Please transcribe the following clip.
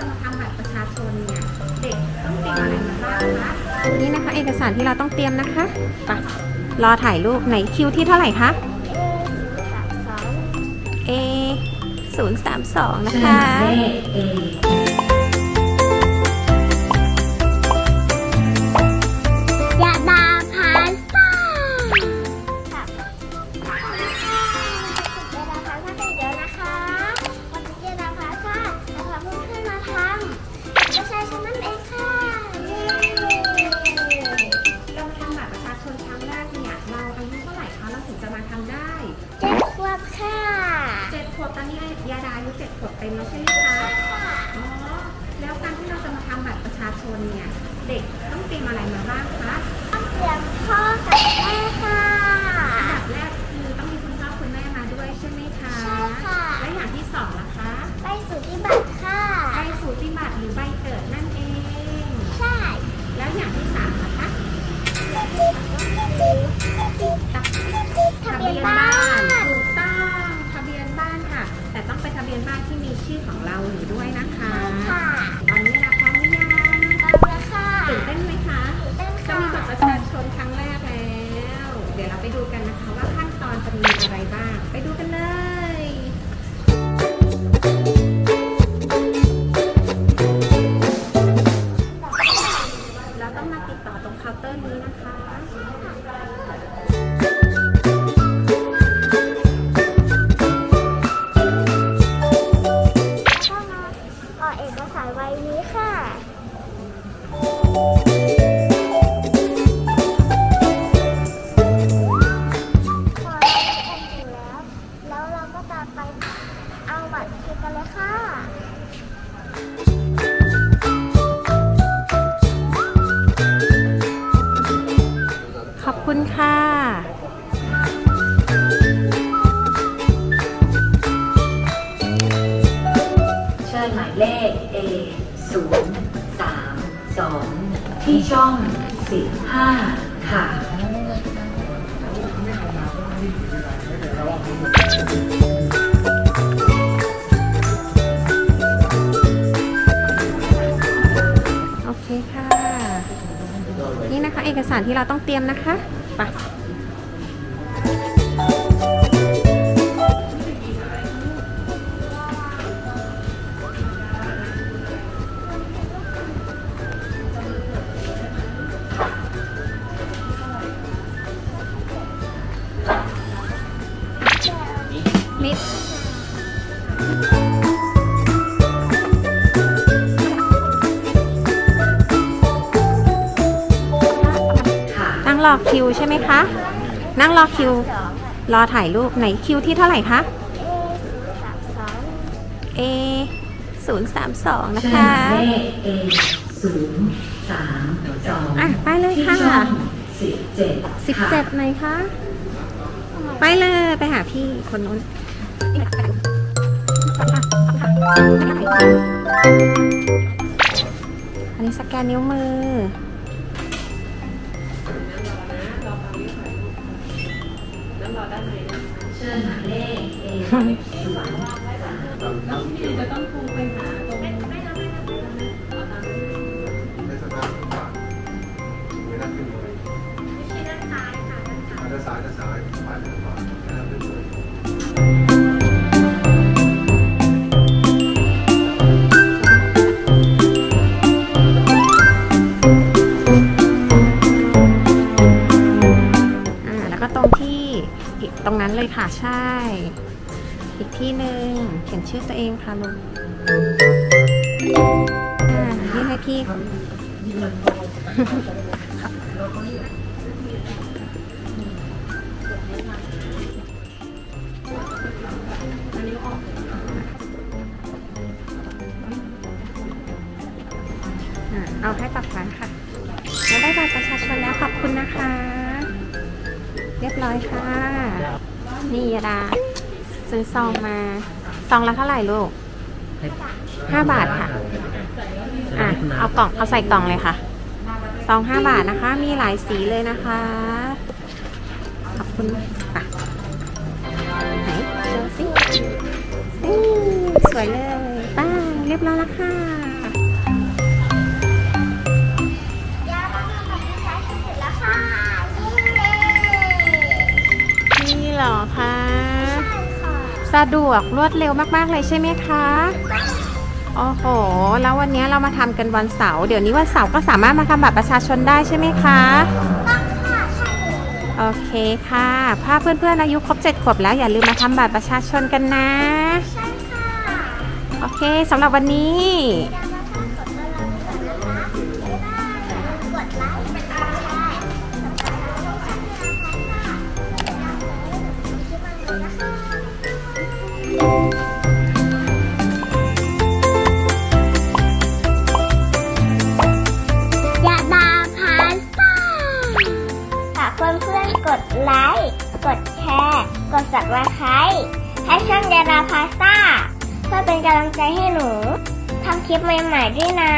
จะมาทำบัตรประชาชนเนี่ย เด็กต้องเตรียมอะไรมาบ้างคะนี่นะคะ เอกสารที่เราต้องเตรียมนะคะไปรอถ่ายรูปไหนคิวที่เท่าไหร่คะ A 0 3 2 นะคะย นเนี่ยเด็กต้องเตรียมอะไรมาบ้างคะต้องเตรียมพ่อกับแม่ค่ะอันดับแรกคือต้องมีคุณพ่อคุณแม่มาด้วยใช่ไหมคะใช่ค่ะ และอย่างที่สองล่ะคะไปสู่ที่บัตรค่ะใบสูติบัตรหรือใบเกิดนั่นเอง ใช่ แล้วอย่างที่สามล่ะคะทะเบียนบ้านถูกต้องทะเบียนบ้านค่ะ แต่ต้องเป็นทะเบียนบ้านที่มีชื่อของเราอยู่ด้วยนะคะ ไปดูกันนะคะว่าขั้นตอนจะมีอะไรบ้าง ไปดูกันเลย กันเลยค่ะขอบคุณค่ะเชิญหมายเลข A 0 3 2 ที่ช่อง 15 ค่ะโอกสารที่เราต้องเตรียมนะคะไปนิด งรอคิวใช่ไหมคะ นั่งรอคิว รอถ่ายรูปไหนคิวที่เท่าไหร่คะเอสามสอง A 0 3 2นะเชิญหคะมายเลข A 0 3อะ2ไปเลยที่ค่ะช่อง17ค่ะ17ไหนคะ ไปเลยไปหาพี่คนนู้นอันนี้สแกนนิ้วมือ เชิญหมายเลข A 0ใน เลยค่ะใช่ อีกที่หนึ่งเขียนชื่อตัวเองค่ะลูกอ่ายื่นให้พี่อ่าเอาให้ปักพันค่ะ แล้วได้บัตรประชาชนแล้วขอบคุณนะคะ เรียบร้อยค่ะ นี่ยาดาซื้อซองมาซองละเท่าไหร่ลูกห้าบาทค่ะ อะ เอากล่อง เอาใส่กล่องเลยค่ะ ซองห้าบาทนะคะ มีหลายสีเลยนะคะ ขอบคุณอะไหนโชว์สิสวยเลยป้าเรียบร้อยแล้วค่ะ เย้นี่เหรอคะใช่ค่ะสะดวกรวดเร็วมากๆเลยใช่ไหมคะโอ้โห แล้ววันนี้เรามาทำกันวันเสาร์เดี๋ยวนี้วันเสาร์ก็สามารถมาทำบัตรประชาชนได้ใช่ไหมคะต้องค่ะใช่เลยโอเคค่ะถ้าเพื่อนๆอายุครบ7ขวบแล้วอย่าลืมมาทำบัตรประชาชนกันนะ ใช่ค่ะ โอเคสำหรับวันนี้ ร์กด subscribe ให้ช่องยาดาพาสต้าเพื่อเป็นกำลังใจให้หนูทำคลิปใหม่ๆด้วยนะ